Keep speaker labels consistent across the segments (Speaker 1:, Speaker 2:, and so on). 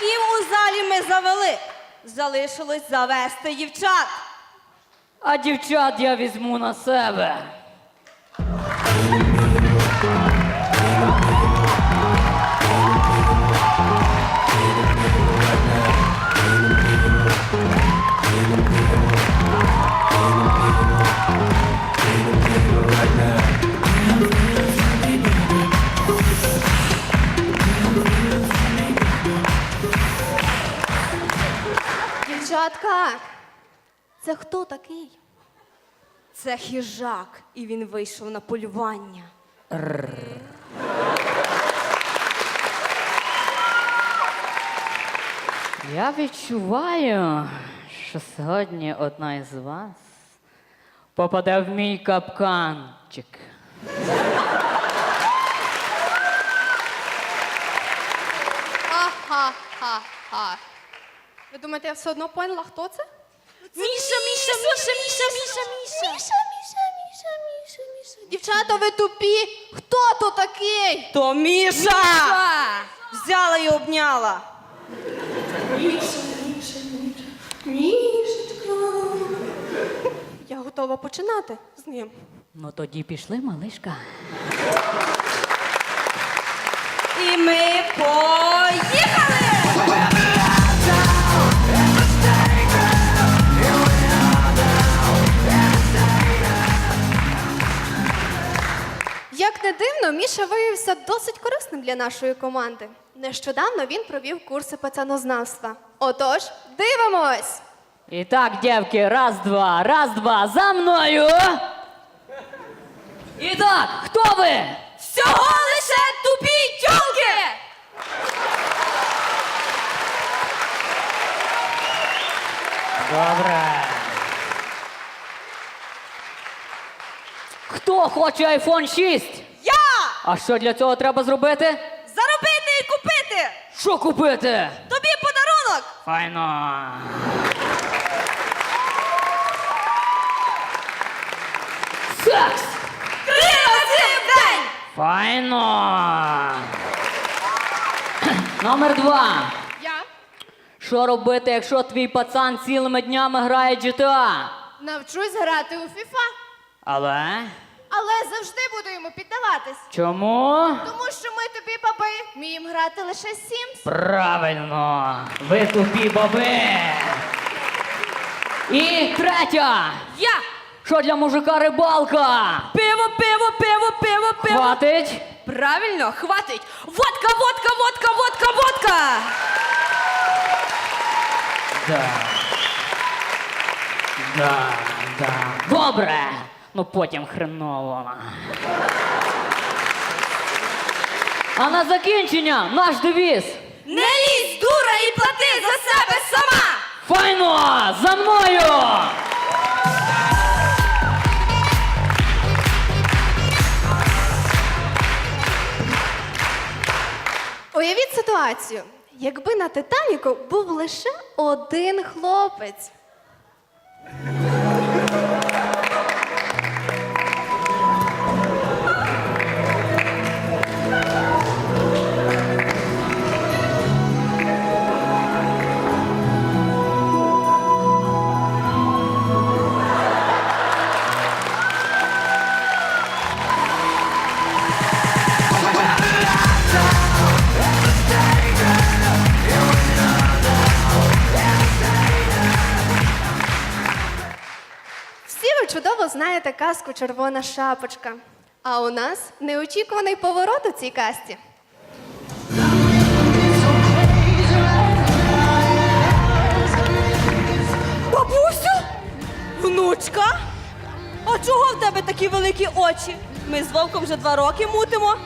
Speaker 1: діваків у залі ми завели. Залишилось завести дівчат.
Speaker 2: А дівчат я візьму на себе.
Speaker 3: Дівчатка, це хто такий?
Speaker 1: Це хижак, і він вийшов на полювання.
Speaker 2: Я відчуваю, що сьогодні одна із вас попаде в мій капканчик.
Speaker 3: Ви думаєте, я все одно поняла, хто це?
Speaker 1: Міша, Міша, Міша, Міша, Міша, Міша.
Speaker 3: Міша, Міша, Міша, Міша, Міша. Дівчата, ви тупі. Хто то такий?
Speaker 1: То Міша! Взяла і обняла.
Speaker 3: Я готова починати з ним.
Speaker 2: Ну тоді пішли, малишка.
Speaker 1: І ми поїхали!
Speaker 3: Як не дивно, Міша виявився досить корисним для нашої команди. Нещодавно він провів курси пацанознавства. Отож, дивимось!
Speaker 2: І так, дівки, раз, два, раз, два, за мною. І так, хто ви?
Speaker 1: Всього лише тупі тьолки!
Speaker 2: Добре. Хто хоче iPhone 6?
Speaker 1: Я!
Speaker 2: А що для цього треба зробити?
Speaker 1: Заробити і купити!
Speaker 2: Що купити?
Speaker 1: Тобі подарунок!
Speaker 2: Файно. Секс!
Speaker 1: Три рази в день!
Speaker 2: Файно. Номер два.
Speaker 3: Я
Speaker 2: Що робити, якщо твій пацан цілими днями грає GTA?
Speaker 3: навчусь грати у FIFA,
Speaker 2: Але
Speaker 3: але завжди буду йому піддаватись.
Speaker 2: чому?
Speaker 3: Тому що ми тобі, баби, вміємо грати лише Sims.
Speaker 2: Правильно, ви тупі баби. І третя.
Speaker 1: Я!
Speaker 2: Що для мужика рибалка?
Speaker 1: Пиво, пиво, пиво, пиво, пиво!
Speaker 2: Хватить?
Speaker 1: Правильно, хватить! Водка, водка, водка, водка, водка!
Speaker 2: Да. Да, да. Добре. Ну потім хреново. А на закінчення наш девіз.
Speaker 1: Не лізь, дура, і плати за себе сама!
Speaker 2: Файно! За мною!
Speaker 3: Уявіть ситуацію. Якби на Титаніку був лише один хлопець. Чудово знаєте казку Червона шапочка. А у нас неочікуваний поворот у цій касті.
Speaker 1: Бабусю? Внучка? А чого в тебе такі великі очі? Ми з вовком вже два роки мутимо.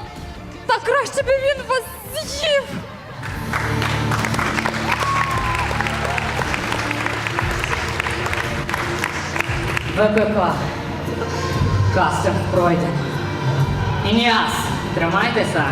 Speaker 1: Та краще би він вас з'їв.
Speaker 2: ВПК. Кастер пройден. Ініас, тримайтеся.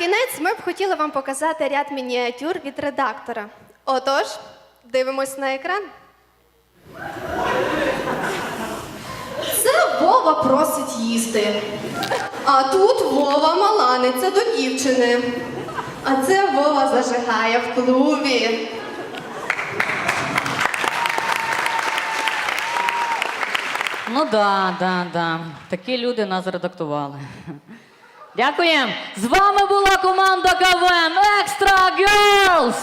Speaker 3: Кінець ми б хотіли вам показати ряд мініатюр від редактора. Отож, дивимось на екран. Це Вова просить їсти. А тут Вова маланиться до дівчини. А це Вова зажигає в клубі.
Speaker 2: Ну да, да, да. Такі люди нас редактували. Дякуємо. З вами була команда КВН Екстра Girls!